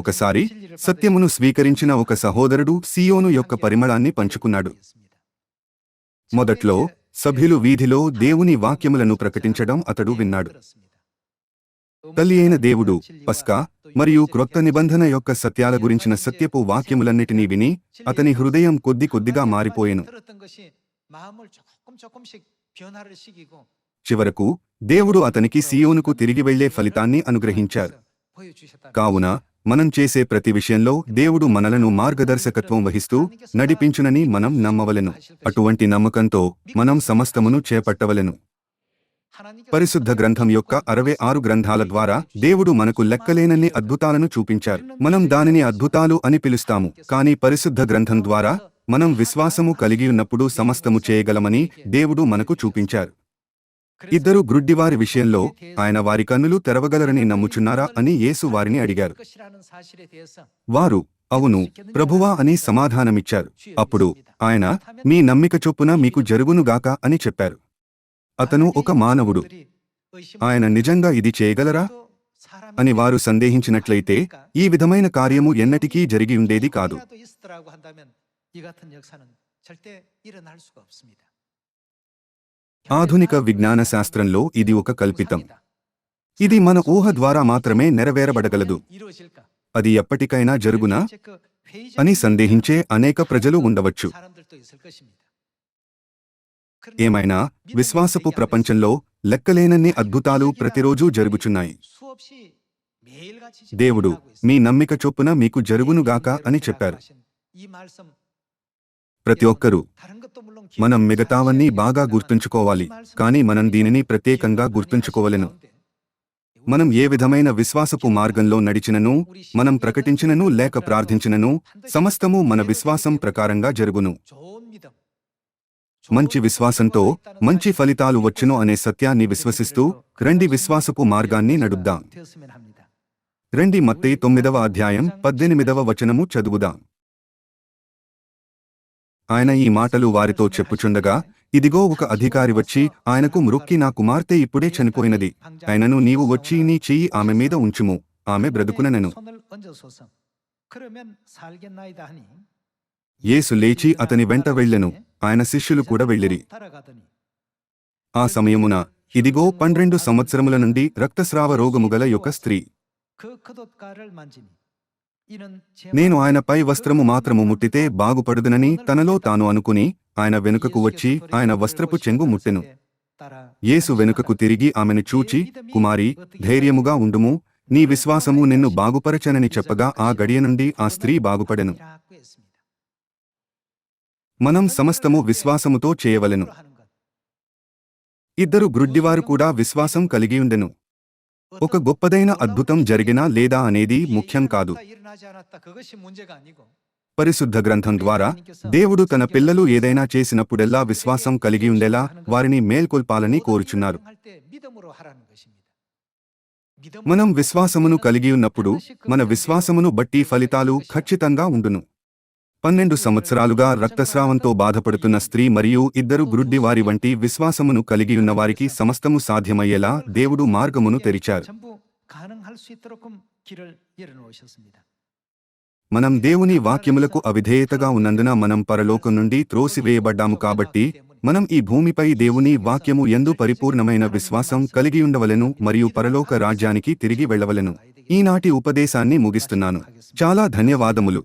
ఒకసారి సత్యమును స్వీకరించిన ఒక సహోదరుడు సియోను యొక్క పరిమళాన్ని పంచుకున్నాడు. మొదట్లో సభ్యులు వీధిలో దేవుని వాక్యములను ప్రకటించడం అతడు విన్నాడు. తల్లి అయిన దేవుడు పస్కా మరియు క్రొత్త నిబంధన యొక్క సత్యాల గురించిన సత్యపు వాక్యములన్నిటినీ విని అతని హృదయం కొద్ది కొద్దిగా మారిపోయేను. చివరకు దేవుడు అతనికి సియోనుకు తిరిగి వెళ్ళే ఫలితాన్ని అనుగ్రహించారు. కావున మనం చేసే ప్రతి విషయంలో దేవుడు మనలను మార్గదర్శకత్వం వహిస్తూ నడిపించునని మనం నమ్మవలెను. అటువంటి నమ్మకంతో మనం సమస్తమును చేపట్టవలెను. పరిశుద్ధ గ్రంథం యొక్క అరవై ఆరు గ్రంథాల ద్వారా దేవుడు మనకు లెక్కలేనన్ని అద్భుతాలను చూపించారు. మనం దానిని అద్భుతాలు అని పిలుస్తాము. కానీ పరిశుద్ధ గ్రంథం ద్వారా మనం విశ్వాసము కలిగి ఉన్నప్పుడు సమస్తము చేయగలమని దేవుడు మనకు చూపించారు. ఇద్దరు గ్రుడ్డివారి విషయంలో ఆయన వారి కన్నులు తెరవగలరని నమ్ముచున్నారా అని యేసు వారిని అడిగారు వారు అవును ప్రభువా అని సమాధానమిచ్చారు అప్పుడు ఆయన మీ నమ్మిక చొప్పున మీకు జరుగునుగాక అని చెప్పారు అతను ఒక మానవుడు ఆయన నిజంగా ఇది చేయగలరా అని వారు సందేహించినట్లయితే ఈ విధమైన కార్యము ఎన్నటికీ జరిగి ఉండేది కాదు ఆధునిక విజ్ఞాన శాస్త్రంలో ఇది ఒక కల్పితం. ఇది మన ఊహ ద్వారా మాత్రమే నెరవేరబడగలదు. అది ఎప్పటికైనా జరుగునా? అని సందేహించే అనేక ప్రజలు ఉండవచ్చు. ఏమైనా విశ్వాసపు ప్రపంచంలో లెక్కలేనన్ని అద్భుతాలు ప్రతిరోజూ జరుగుచున్నాయి. దేవుడు మీ నమ్మిక చొప్పున మీకు జరుగునుగాక అని చెప్పారు. ప్రతి ఒక్కరూ మనం మిగతావన్నీ బాగా గుర్తుంచుకోవాలి కానీ మనం దీనిని ప్రత్యేకంగా గుర్తుంచుకోవలెను. మనం ఏ విధమైన విశ్వాసపు మార్గంలో నడిచినను మనం ప్రకటించినను లేక ప్రార్థించినను సమస్తము మన విశ్వాసం ప్రకారంగా జరుగును. మంచి విశ్వాసంతో మంచి ఫలితాలు వచ్చును అనే సత్యాన్ని విశ్వసిస్తూ రండి విశ్వాసపు మార్గాన్ని నడుద్దాం. రండి మత్తయి తొమ్మిదవ అధ్యాయం పద్దెనిమిదవ వచనము చదువుదాం. ఆయన ఈ మాటలు వారితో చెప్పుచుండగా ఇదిగో ఒక అధికారి వచ్చి ఆయనకు మృక్కి నా కుమార్తె ఇప్పుడే చనిపోయినది. ఆయనను నీవు వచ్చి నీ చెయ్యి ఆమె మీద ఉంచుము. ఆమె బ్రతుకుననెను. యేసు లేచి అతని వెంట వెళ్ళెను. ఆయన శిష్యులు కూడా వెళ్ళిరి. ఆ సమయమున ఇదిగో పన్నెండు సంవత్సరముల నుండి రక్తస్రావ రోగము గల యొక్క స్త్రీ. నేను ఆయన పై వస్త్రము మాత్రము ముట్టితే బాగుపడుదునని తనలో తాను అనుకుని ఆయన వెనుకకు వచ్చి ఆయన వస్త్రపు చెంగు ముట్టెను. యేసు వెనుకకు తిరిగి ఆమెను చూచి కుమారి ధైర్యముగా ఉండుము. నీ విశ్వాసము నిన్ను బాగుపరచనని చెప్పగా ఆ గడియ నుండి ఆ స్త్రీ బాగుపడెను. మనం సమస్తము విశ్వాసముతో చేయవలెను. ఇద్దరు గ్రుడ్డివారు కూడా విశ్వాసం కలిగియుండెను ఒక గొప్పదైన అద్భుతం జరిగినా లేదా అనేది ముఖ్యం కాదు. పరిశుద్ధ గ్రంథం ద్వారా దేవుడు తన పిల్లలు ఏదైనా చేసినప్పుడెల్లా విశ్వాసం కలిగి ఉండేలా వారిని మేల్కొల్పాలని కోరుచున్నారు. మనం విశ్వాసమును కలిగి ఉన్నప్పుడు మన విశ్వాసమును బట్టి ఫలితాలు ఖచ్చితంగా ఉండును. పన్నెండు సంవత్సరాలుగా రక్తస్రావంతో బాధపడుతున్న స్త్రీ మరియు ఇద్దరు గ్రుడ్డి వారి వంటి విశ్వాసమును కలిగియున్న వారికి సమస్తము సాధ్యమయ్యేలా దేవుడు మార్గమును తెరిచారు. మనం దేవుని వాక్యములకు అవిధేయతగా ఉన్నందున మనం పరలోకం నుండి త్రోసివేయబడ్డాము కాబట్టి మనం ఈ భూమిపై దేవుని వాక్యము ఎందు పరిపూర్ణమైన విశ్వాసం కలిగి మరియు పరలోక రాజ్యానికి తిరిగి వెళ్ళవలెను. ఈనాటి ఉపదేశాన్ని ముగిస్తున్నాను. చాలా ధన్యవాదములు.